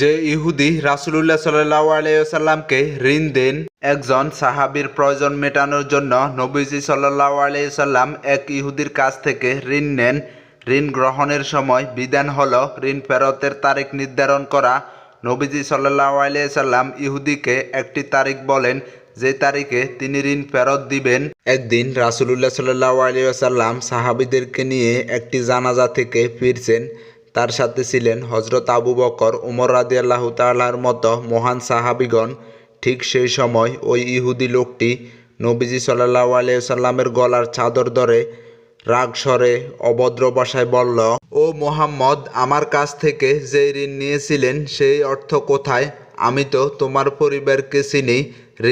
যে ইহুদি রাসুলুল্লাহ সাল্লাহ আলাইসাল্লামকে ঋণ দেন, একজন সাহাবীর প্রয়োজন মেটানোর জন্য নবীজি সাল্লাহ আলাইসাল্লাম এক ইহুদির কাছ থেকে ঋণ নেন। ঋণ গ্রহণের সময় বিধান হল ঋণ ফেরতের তারিখ নির্ধারণ করা। নবীজি সাল্লাহ আলাইসাল্লাম ইহুদিকে একটি তারিখ বলেন, যে তারিখে তিনি ঋণ ফেরত দিবেন। একদিন রাসুলুল্লাহ সাল্লাহ আলিয়াল্লাম সাহাবিদেরকে নিয়ে একটি জানাজা থেকে ফিরছেন। তার সাথে ছিলেন হজরত আবু বকর, উমর আল্লাহ তাল্লাহর মতো মহান সাহাবিগণ। ঠিক সেই সময় ওই ইহুদি লোকটি নবীজি সাল্লাহ আলিয়াল্লামের গলার চাদর ধরে রাগ স্বরে অভদ্র ভাষায় বলল, ও মোহাম্মদ, আমার কাছ থেকে যে ঋণ নিয়েছিলেন, সেই অর্থ কোথায়? আমি তো তোমার পরিবারকে চিনি,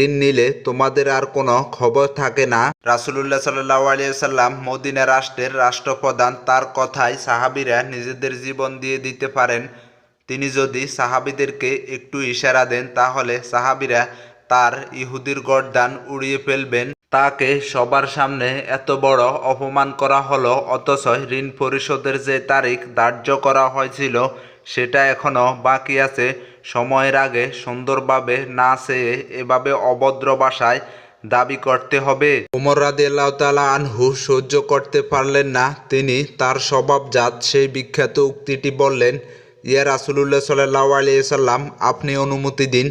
ঋণ নিলে তোমাদের আর কোনো খবর থাকে না। রাসুলুল্লাহ সাল্লাহ আলিয়াল্লাম মদিনা রাষ্ট্রের রাষ্ট্রপ্রধান, তার কথায় সাহাবিরা নিজেদের জীবন দিয়ে দিতে পারেন। তিনি যদি সাহাবিদেরকে একটু ইশারা দেন, তাহলে সাহাবিরা তার ইহুদির গরদান উড়িয়ে ফেলবেন। তাকে সবার সামনে এত বড় অপমান করা হলো, অথচ ঋণ পরিশোধের যে তারিখ ধার্য করা হয়েছিল সেটা এখনও বাকি আছে। সময়ের আগে সুন্দরভাবে না চেয়ে এভাবে অভদ্র ভাষায় দাবি করতে হবে। উমর রাদি আল্লাহ তালা আনহু সহ্য করতে পারলেন না। তিনি তার স্বভাবজাত সেই বিখ্যাত উক্তিটি বললেন, ইয়া রাসুলুল্লাহ সাল্লাহ আলিয়াল্লাম আপনি অনুমতি দিন,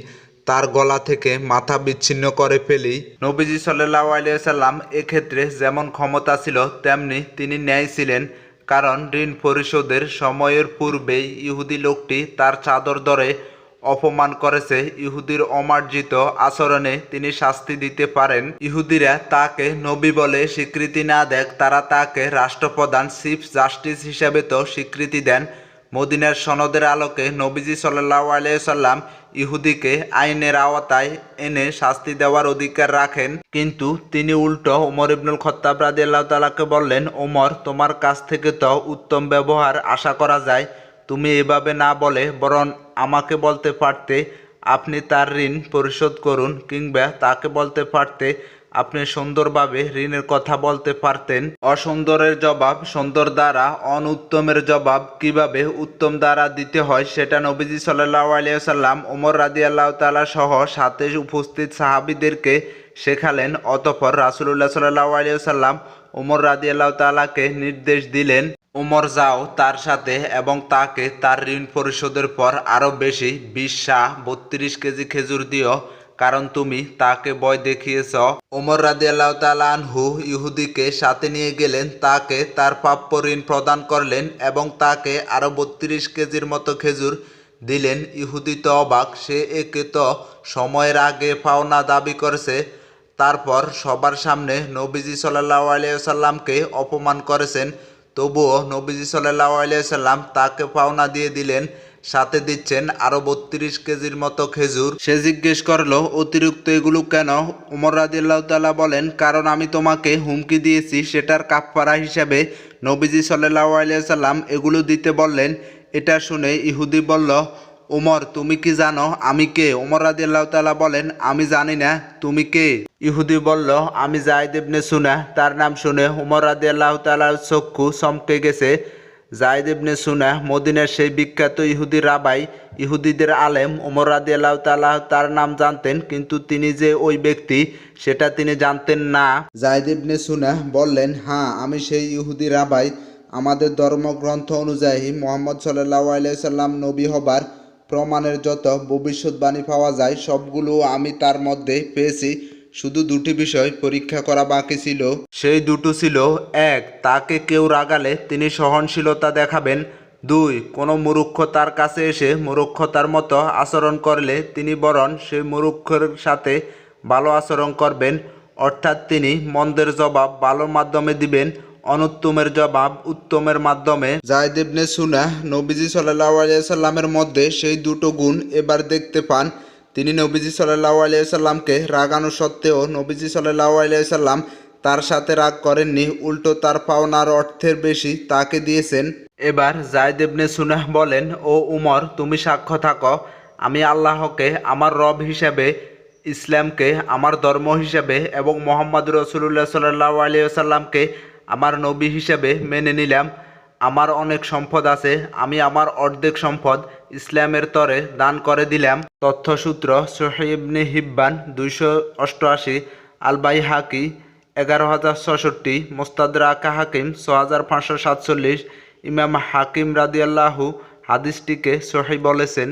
তার গলা থেকে মাথা বিচ্ছিন্ন করে ফেলি। নবীজি সাল্লাহ আলিয়াল্লাম এক্ষেত্রে যেমন ক্ষমতা ছিল, তেমনি তিনি ন্যায় ছিলেন। কারণ ঋণ পরিশোধের সময়ের পূর্বেই ইহুদি লোকটি তার চাদর ধরে অপমান করেছে। ইহুদির অমার্জিত আচরণে তিনি শাস্তি দিতে পারেন। ইহুদিরা তাকে নবী বলে স্বীকৃতি না দেখ তারা তাকে রাষ্ট্রপ্রধান, চিফ জাস্টিস হিসেবে তো স্বীকৃতি দেন। মদিনার সনদের আলোকে নবীজি সাল্লাহ আলিয়াল্লাম ইহুদিকে আইনের আওতায় এনে শাস্তি দেওয়ার অধিকার রাখেন। কিন্তু তিনি উল্টো ওমর ইবনুল খত্তাব রাজি আল্লাহ তালাকে বললেন, ওমর, তোমার কাছ থেকে তো উত্তম ব্যবহার আশা করা যায়। তুমি এভাবে না বলে বরং আমাকে বলতে পারতে। আপনি তার ঋণ পরিশোধ করুন কিংবা তাকে বলতে পারতে আপনি সুন্দরভাবে ঋণের কথা বলতে পারতেন। অসুন্দরের জবাব, সুন্দর দ্বারা, অনুত্তমের জবাব কীভাবে উত্তম দ্বারা দিতে হয় সেটা নবীজি সাল্লাহ আলিয়াল্লাম ওমর রাদি আল্লাহ তালা সহ সাথে উপস্থিত সাহাবিদেরকে শেখালেন। অতপর রাসুলুল্লাহ সাল্লাহ আলিয়াল্লাম ওমর রাদি আল্লাহ তালাকে নির্দেশ দিলেন, উমর, যাও তার সাথে এবং তাকে তার ঋণ পরিশোধের পর আরও বেশি, বিশ শাহ, বত্রিশ কেজি খেজুর দিও। কারণ তুমি তাকে ভয় দেখিয়েছ। ওমর রাদি আল্লাহ আনহু ইহুদিকে সাথে নিয়ে গেলেন, তাকে তার প্রাপ্য ঋণ প্রদান করলেন এবং তাকে আরও বত্রিশ কেজির মতো খেজুর দিলেন। ইহুদি তো অবাক সে একে তো সময়ের আগে পাওনা দাবি করেছে, তারপর সবার সামনে নবীজি সাল্লাহ আলিয়াল্লামকে অপমান করেছেন। তবুও নবীজি সাল্লাহ আলিয়াল্লাম তাকে পাওনা দিয়ে দিলেন সাথে দিচ্ছেন আরও বত্রিশ কেজির মতো খেজুর। সে জিজ্ঞেস করল, অতিরিক্ত এগুলো কেন? উমর রাদিল্লাহ তালা বলেন, কারণ আমি তোমাকে হুমকি দিয়েছি, সেটার কাপড়া হিসাবে নবীজি সাল্লাহ আলিয়াল্লাম এগুলো দিতে বললেন। এটা শুনে ইহুদি বলল, উমর, তুমি কি জানো আমি কে? উমর রাদিল্লাহ তালা বলেন, আমি জানি না, তুমি কে? ইহুদি বলল, আমি জায়দ ইবনে সুনা তার নাম শুনে উমর রাদিয়াল্লাহ তালার চক্ষু চমকে গেছে। জায়দ ইবনে সুনা মদিনার সেই বিখ্যাত ইহুদি রাবাই, ইহুদিদের আলেম উমর রাদিয়াল্লাহ তালা তার নাম জানতেন, কিন্তু তিনি যে ওই ব্যক্তি, সেটা তিনি জানতেন না। জায়দ ইবনে সুনা বললেন হ্যাঁ আমি সেই ইহুদি রাবাই। আমাদের ধর্মগ্রন্থ অনুযায়ী মোহাম্মদ সাল্লাহ আলাইসাল্লাম নবী হবার প্রমাণের যত ভবিষ্যৎবাণী পাওয়া যায়, সবগুলো আমি তার মধ্যে পেয়েছি। শুধু দুটি বিষয় পরীক্ষা করা বাকি ছিল। সেই দুটো ছিল এক তাকে কেউ রাগালে তিনি সহনশীলতা দেখাবেন। দুই কোনো মুরুক্ষ তার কাছে এসে মুরুক্ষতার মতো আচরণ করলে তিনি বরং সেই মুরুক্ষের সাথে ভালো আচরণ করবেন। অর্থাৎ তিনি মন্দের জবাব ভালোর মাধ্যমে দিবেন অনুত্তমের জবাব উত্তমের মাধ্যমে। জায়দেবনে সুনা নবীজি সাল্লাহ আলিয়াল্লামের মধ্যে সেই দুটো গুণ এবার দেখতে পান। তিনি নবীজি সাল্লাহ আলিয়াল্লামকে রাগানো সত্ত্বেও নবীজি সাল্লাহ আলিয়াল্লাম তার সাথে রাগ করেননি, উল্টো তার পাওনার অর্থের বেশি তাকে দিয়েছেন। এবার জায়দেবনে সুনাহ বলেন, ও উমর, তুমি সাক্ষ্য থাকো, আমি আল্লাহকে, আমার রব হিসেবে, ইসলামকে, আমার ধর্ম হিসেবে এবং মোহাম্মদ রসুল্লাহ সাল্লাহ আলিয়াল্লামকে আমার নবী হিসেবে মেনে নিলাম। আমার অনেক সম্পদ আছে, আমি আমার অর্ধেক সম্পদ ইসলামের তরে দান করে দিলাম। তথ্যসূত্র সোহেবনে হিব্বান দুইশো অষ্টআশি আলবাই হাকি এগারো হাজার ছষট্টি মোস্তাদরাকা হাকিম ছ হাজার পাঁচশো সাতচল্লিশ, ইমাম হাকিম রাদিয়াল্লাহু হাদিসটিকে সোহেব বলেছেন।